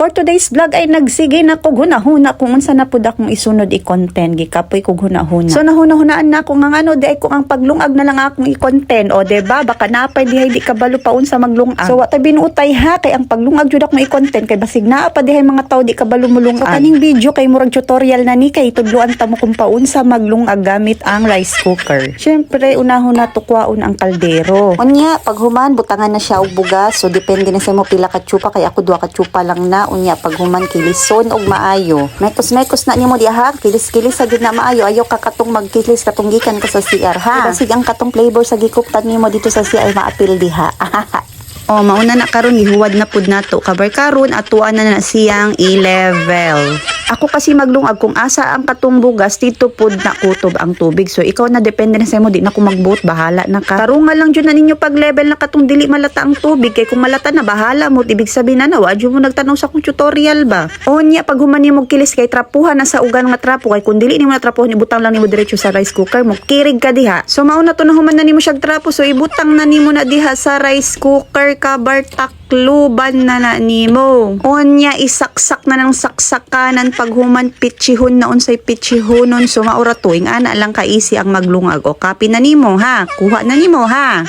For today's vlog ay nagsige na kog hunahuna kung unsa na pud akong isunod i-content gikapoy kog hunahuna. So nahuna-hunaan na ako nga ano di ko ang paglungag na lang akong i-content o de ba baka napay dihay di kabalo pa unsa maglungag. So wa ta binuutay ha kay ang paglungag jud akong i-content kay basig naa pa dihay mga tao di kabalo mulungag. So kaning video kay murag tutorial na ni kay tudluan ta mo kung paunsa maglungag gamit ang rice cooker. Syempre unahon na tukwaon ang kaldero. Unya pag human butangan na siya og bugas so depende na sa mo pila ka tsupa kay ako duha ka tsupa lang na unya pag human kilison og maayo. Mekos mekos na nimo diha kilis-kilis sa gid na maayo ayaw ka katong magkilis katong gikan ka sa CR ha. Basig ang katong flavor sa gikuptan nimo dito sa CR maapil diha. Oh, mauna na karon gihuwad na pud nato. Kabar karon atuan na na siyang i-level. Ako kasi maglungag kung asa ang katong bugas dito pud na kutob ang tubig. So ikaw na depende na sa mo di na ko magbuot bahala na ka. Karunga lang jud na ninyo pag level na katong dili malata ang tubig kay kung malata na bahala mo ibig sabihin na nawa mo nagtanaw sa akong tutorial ba. O nya pag human nimo kilis kay trapuhan na sa ugan nga trapo kay kung dili nimo na trapuhan ibutang lang nimo diretso sa rice cooker mo kirig ka diha. So mauna to na human na nimo siya trapo so ibutang na nimo na diha sa rice cooker kabar takluban na na nimo. Onya isaksak na ng saksakanan pag human pitchihon na unsay pitchihonon so maura tuing ana lang ka easy ang maglungag o kapi na nimo ha. Kuha na nimo ha.